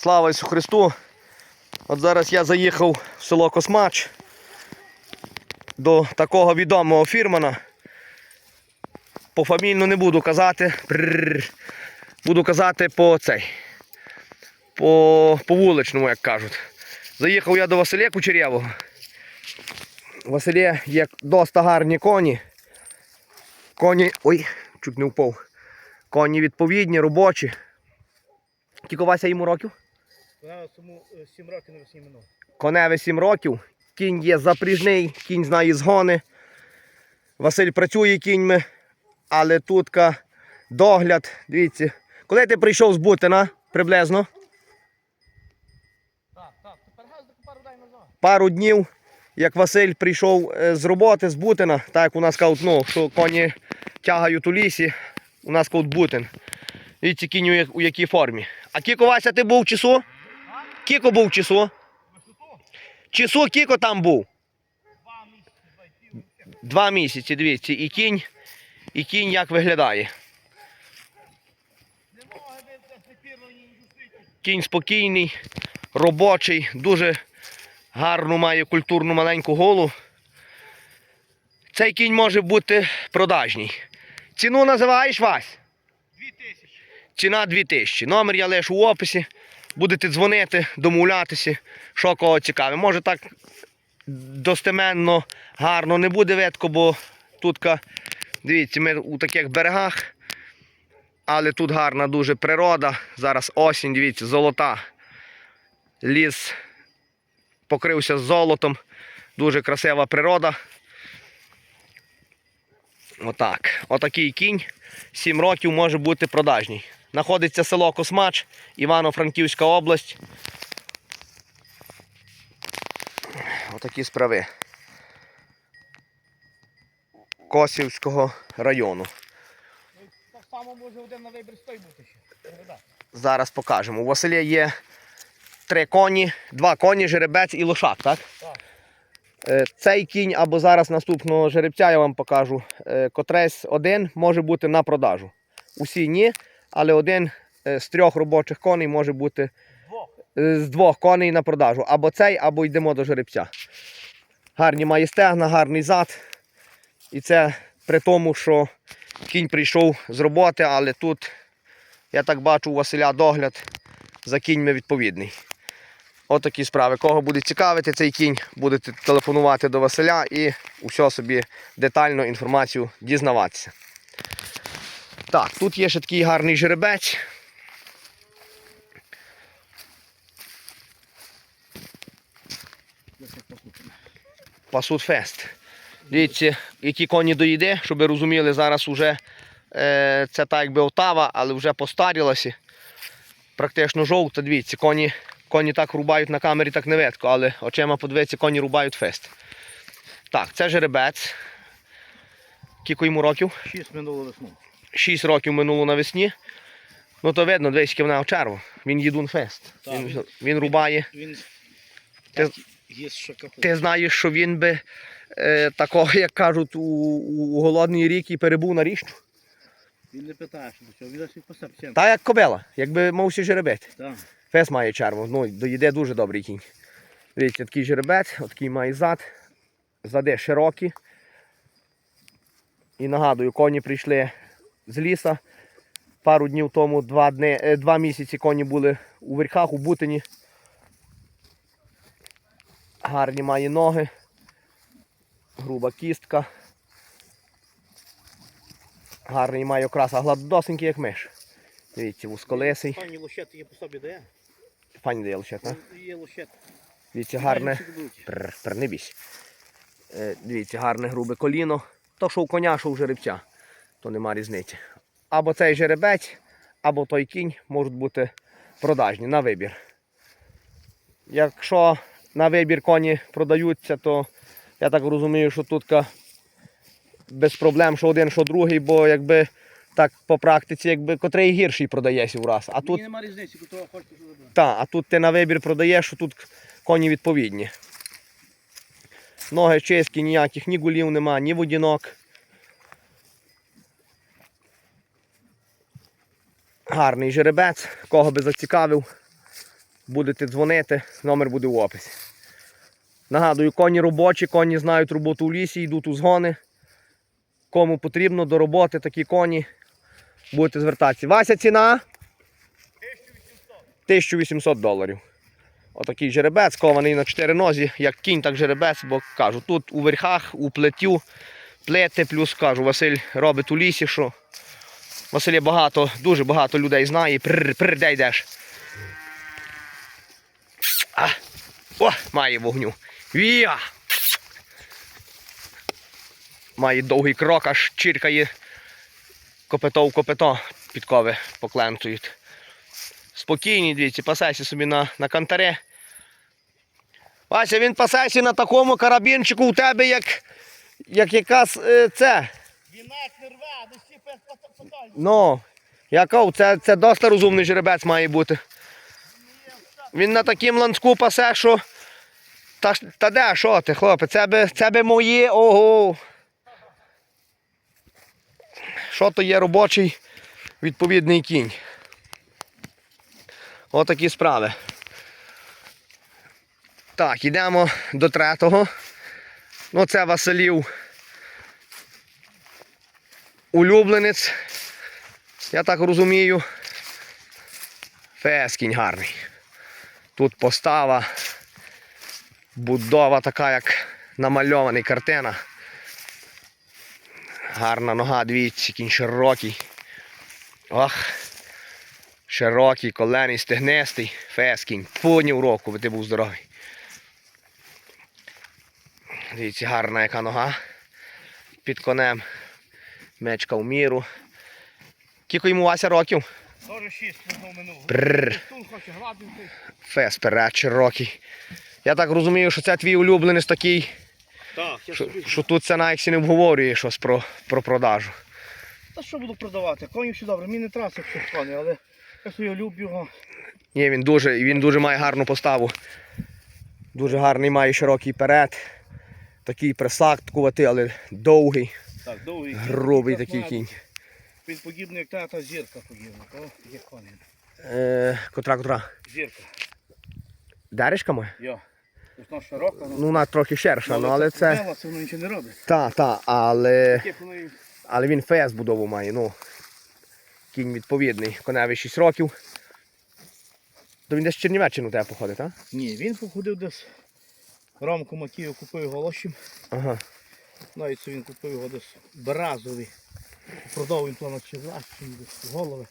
Слава Ісусу Христу! От зараз я заїхав в село Космач до такого відомого фірмана. Пофамільно не буду казати. Буду казати по цей. По, по вуличному, як кажуть. Заїхав я до Василя Кучерєвого. У Василя є доста гарні коні. Коні. Ой, чуть не впав. Коні відповідні, робочі. Кілько Вася йому років? Вона тому 7 років на весні минуло. Коневе 7 років. Кінь є запріжний, кінь знає згони. Василь працює кіньми, але тутка догляд. Дивіться. Коли ти прийшов з Бутина, приблизно Так, так, пару назад. пару днів, як Василь прийшов е, з роботи з Бутина, так як у нас кажуть, ну, що коні тягають у лісі, у нас кажуть Бутин. Дивіться, кінь у, у якій формі. А Кіко Вася, ти був в часу? Кіко був в часу? Часу Кіко там був? Два місяці, дивіться, і кінь, і кінь як виглядає. Кінь спокійний, робочий, дуже гарну має культурну маленьку голу. Цей кінь може бути продажній. Ціну називаєш Вась? Дві тисячі. Ціна 2000. Номер я лишу у описі. Будете дзвонити, домовлятися, що кого цікаве. Може так достеменно, гарно не буде видко, бо тут, дивіться, ми у таких берегах. Але тут гарна дуже природа. Зараз осінь, дивіться, золота. Ліс покрився золотом. Дуже красива природа. Отак. Отакий кінь. 7 років може бути продажній. Знаходиться село Космач, Івано-Франківська область. Отакі справи. Косівського району. Ну, Так само може один на вибір стой бути ще. Зараз покажемо. У Василя є три коні, два коні, жеребець і лошак, так? Так. Е, Цей кінь або зараз наступного жеребця я вам покажу. е, Котресь один може бути на продажу. Усі ні, але один е, з трьох робочих коней може бути е, з двох коней на продажу. Або цей, або йдемо до жеребця. Гарні має стегна, гарний зад. І це при тому, що кінь прийшов з роботи, але тут, я так бачу, у Василя догляд за кіньми відповідний. Отакі справи. Кого буде цікавити цей кінь, будете телефонувати до Василя і усе собі детально інформацію дізнаватися. Так, тут є ще такий гарний жеребець. Пасут Фест. Дивіться, які коні доїде, щоб ви розуміли, зараз вже е, це так якби Отава, але вже постарілася. Практично жовта, дивіться, коні, коні так рубають на камері, так не видко, але очима подивіться, коні рубають фест. Так, це жеребець. Кілько йому років? Шість минуло весну. 6 років минуло навесні. Ну то видно, дивись, яке вона очерво. Він їдун фест. Так, Він, він- він рубає. Він Ти- є. Ти знаєш, що він би е, такого, як кажуть, у, у голодний рік і перебув на ріщу. Він не питає, що до. Він десь посап. Та як кобила, якби мався жеребець. Так. Фес має черву, ну доїде дуже добрий кінь. Дивіться, такий жеребець, такий має зад. Зади широкі. І нагадую, коні прийшли з ліса. Пару днів тому, два, дни, е, два місяці коні були у верхах, у бутині. Гарні має ноги. Груба кістка. Гарний має окрас, а гладосенький, як миш. Дивіться, вузколесий. Пані лощет є по собі дає. Пані дає лише, так? Є лощет. Дивіться, гарне. Пр, пр, не бійся. Е, Дивіться, гарне грубе коліно. То, що у коня, що у жеребця, то нема різниці. Або цей жеребець, або той кінь можуть бути продажні на вибір. Якщо на вибір коні продаються, то я так розумію, що тут без проблем, що один, що другий, бо якби так по практиці, якби котрий гірший продається в раз. А тут нема різниці, хто хоче, так, а тут ти на вибір продаєш, що тут коні відповідні. Ноги чисті, ніяких ні гулів нема, ні водінок. Гарний жеребець, кого би зацікавив. Будете дзвонити, номер буде в описі. Нагадую, коні робочі, коні знають роботу в лісі, йдуть у згони. Кому потрібно до роботи такі коні, будете звертатися. Вася ціна? 1800 доларів. Отакий жеребець, кований на чотири нозі, як кінь, так жеребець, бо кажу, тут у верхах, у плетю, плети, плюс кажу, Василь робить у лісі, що Василь багато, дуже багато людей знає. Прр, прр, де йдеш? А, о, має вогню. Вія! Має довгий крок, аж чиркає копито в копито підкови покленцують. Спокійні, дивіться, пасайся собі на, на кантаре. Вася, він пасайся на такому карабінчику у тебе, як, як якась е, це. Вінець не рве. Ну, я це, це досить розумний жеребець має бути. Він на таким ланцку пасе, що. Та, та де, що ти, хлопе, це би, це би мої, ого. Що то є робочий відповідний кінь. Отакі справи. Так, йдемо до третього. Ну, це Василів. Улюбленець. Я так розумію. Фес кінь гарний. Тут постава, будова така, як намальований картина. Гарна нога, дивіться, кінь широкий. Ох. Широкий, колений, стегнистий. Фес кінь. Поднів року, би ти був здоровий. Дивіться, гарна яка нога. Під конем. Мечка в міру. Кілько йому Вася років? Тоже шість одного минулого. Фес перед широкий. Я так розумію, що це твій улюбленець такий, Так, я що, що тут це навіть не обговорює щось про, про продажу. Та що буду продавати? Коні все добре, мені не траси всіх коні, але я собі люблю його. Ні, він дуже, він дуже має гарну поставу. Дуже гарний має широкий перед. Такий присадкуватий, але довгий, Так, довгий. кінь, грубий такий кінь. Він подібний, як та, та зірка подібна. О, є коні. Е, котра, котра. Зірка. Деречка моя? Йо. Вона широка, Ну, вона трохи ширша, ну, але це. Мела, це воно нічого не робить. Та, та, але. Воно і Але він фес будову має, ну. Кінь відповідний. Коневі 6 років. То він десь в Чернівеччину тебе походить, так? Ні, він походив десь. Ромку Макію купив його лощим. Ага. Навіть це він купив його десь бразовий. Продав він то на десь голови.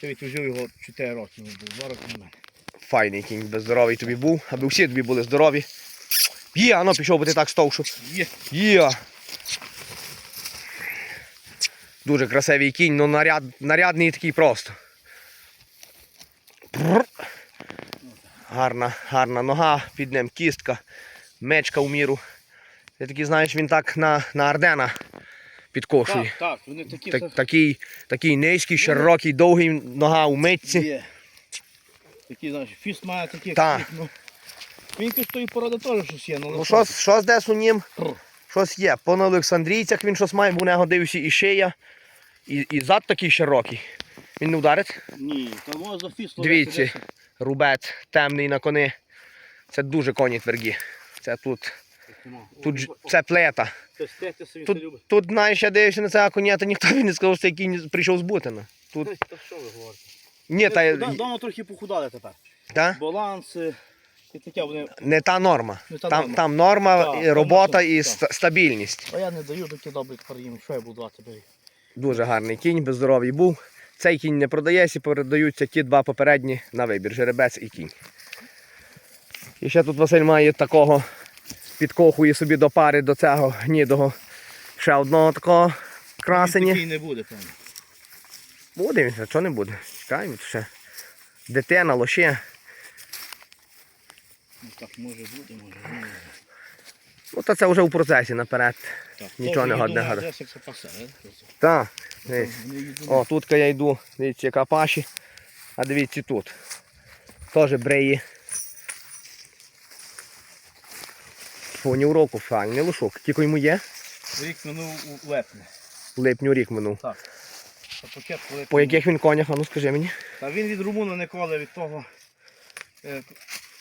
Це відвозив його 4 роки, він був, 2 роки на мене. Файний кінь, би здоровий тобі був, аби всі тобі були здорові. Є, ано пішов, бо ти так стовшу. Є. Є. Дуже красивий кінь, ну наряд, нарядний такий просто. Гарна, гарна нога, під ним кістка, мечка в міру. Ти такий знаєш, він так на, на Ардена підкошує. Так, так, вони такі. Так, такий, такий низький, широкий, довгий нога у митці. Є. Такі, знаєш, фіст має такі, Так. як ну. Він якось тої породи теж щось є, ну, Ну щось, щось десь у нім, щось є. По Олександрійцях він щось має, бо у нього дивився і шия, і, і зад такий широкий. Він не вдарить. Ні, то може за фіст Дивіться, рубець темний на кони. Це дуже коні тверді. Це тут, тут ж- це плета. Це. Тут, тут знаєш, я дивився на цього коня, то ніхто мені не сказав, що кінь прийшов з Бутина. Тут, Та що ви говорите? ні, та, Давно трохи похудали тепер. та, Баланси і таке вони. не та норма. Не та Там, норма. там норма, Так, і робота норма, і стабільність. А я не даю такі добрі тепер. Що я буду давати бери? Дуже гарний кінь, без здоров'я був. Цей кінь не продається, передаються ті два попередні на вибір жеребець і кінь. І ще тут Василь має такого, підкохує собі до пари до цього гнідого. Ще одного такого Він красені. такий не буде, певно. Буде він, а чого не буде? Чекаємо тут ще. Дитина, лоще. Ну, так може бути, може. не може. Ну, та це вже у процесі наперед. Так, Нічого не годне гадати. Е? Так. О, тут я йду, дивіться, яка паші. А дивіться тут. Теж бреї. Фонів року, файний лошок. Тільки йому є. Рік минув у лепні. В липню рік минув. Так. Початку. По яких він конях, а ну скажи мені. Та він від румуна ніколи від того. е,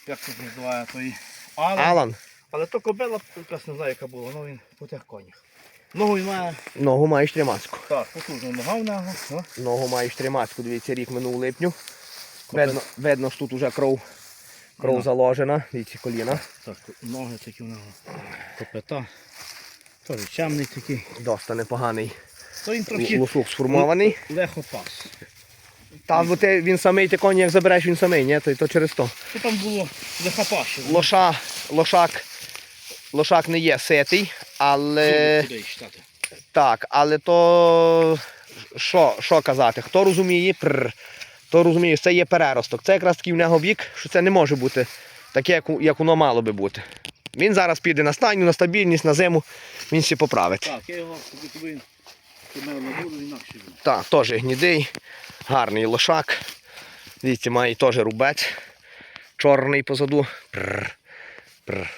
як це називає, той Алан. Алан. Але то кобила, якраз не знаю, яка була, ну він по тих конях. Ногу він має, Ногу маєш тримацьку. так, потужна нога в нього. Ногу маєш тримацьку, дивіться, рік минув у липню. Видно, видно, що тут вже кров, кров Ну. заложена. Дивіться, коліна. Так, ноги такі в нього. Копита. Теж чемний такий. Доста непоганий. То він трохи Лусук сформований. легко пас. Та бо ти, він самий, ти коні як забереш, він самий, ні? То, то через то. Що там було легопаші? Лоша, лошак, лошак не є ситий, але так, але то що, що казати? Хто розуміє, прр, хто розуміє, що це є переросток. Це якраз такий в нього вік, що це не може бути таке, як, як воно мало би бути. Він зараз піде на стайню, на стабільність, на зиму, він всі поправить. Так, я його тобі інакше. Так, теж гнідий, гарний лошак. Дивіться, має теж рубець. Чорний позаду. Прр, прр.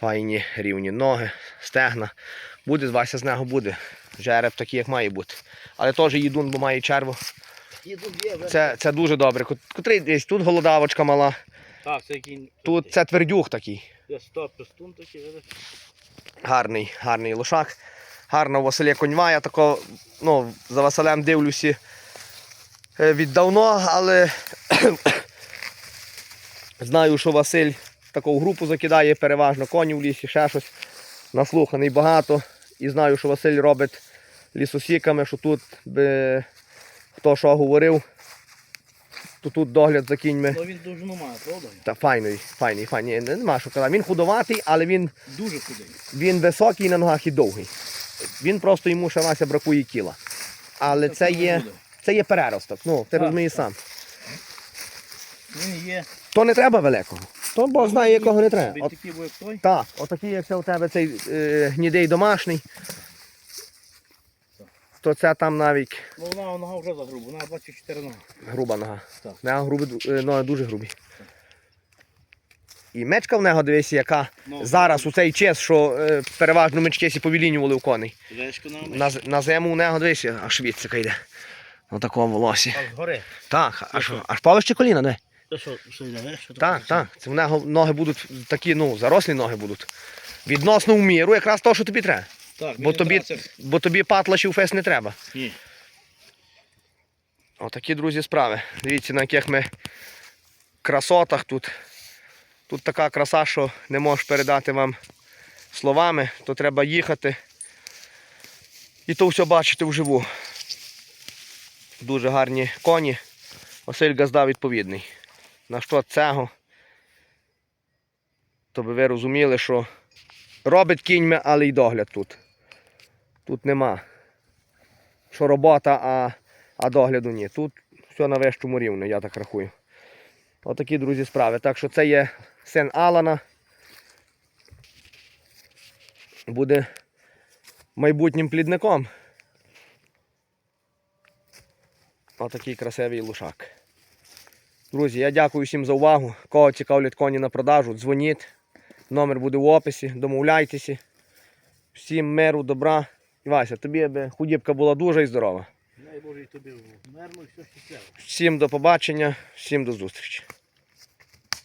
Файні рівні ноги, стегна. Буде, Вася з нього буде. Жереб такий, як має бути. Але теж їдун, бо має черву. Це, це дуже добре. Котрий десь тут голодавочка мала, Так, це який. тут це твердюх такий. Пестун такий, видиш? Гарний, гарний лошак. Гарна у Василя коньма. Я тако, ну, за Василем дивлюся е, віддавно, але знаю, що Василь таку групу закидає переважно коні в лісі, ще щось. Наслуханий багато. І знаю, що Василь робить лісосіками, що тут би хто що говорив, то тут догляд за кіньми. Ну він довжину має, правда? Та файний, файний, файний. Нема що казати. Він худоватий, але він Дуже худий. він високий на ногах і довгий. Він просто йому ще Вася бракує кіла. Але це є, це є переросток. Ну, ти розумієш сам. Він є. То не треба великого. То Бог знає, якого не треба. От, такий як той. так, отакий, як це у тебе цей е, гнідий домашній. То це там навіть Ну вона нога вже загруба, вона 24 нога. груба нога. Так. В нього груби, е, ноги дуже грубі. І мечка в нього, дивися, яка Ну, зараз у цей час, що е, переважно мечки сі повілінювали у коней. На На, з- на зиму у нього дивися, аж відсика йде. На такому волосі. А згори. Так, аж, аж повище коліна, не? Це що, що йде, веш? Що Так, таке? так. Це в нього ноги будуть такі, ну, зарослі ноги будуть. Відносно в міру, якраз то, що тобі треба. Так, Бо тобі, бо тобі патлашів фес не треба. Ні. Отакі, друзі, справи. Дивіться, на яких ми красотах тут. Тут така краса, що не можеш передати вам словами, то треба їхати. І то все бачити вживу. Дуже гарні коні. Василь Газда відповідний. На що цього? То би ви розуміли, що робить кіньми, але й догляд тут. Тут нема. Що робота, а а догляду ні. Тут все на вищому рівні, я так рахую. Отакі, друзі, справи. Так що це є син Алана. Буде майбутнім плідником. Отакий красивий лушак. Друзі, я дякую всім за увагу. Кого цікавлять коні на продажу, дзвоніть. Номер буде в описі, домовляйтеся. Всім миру, добра. Вася, тобі аби худібка була дуже і здорова. Дай Боже і тобі вмерло і все щасливо. Всім до побачення, всім до зустрічі.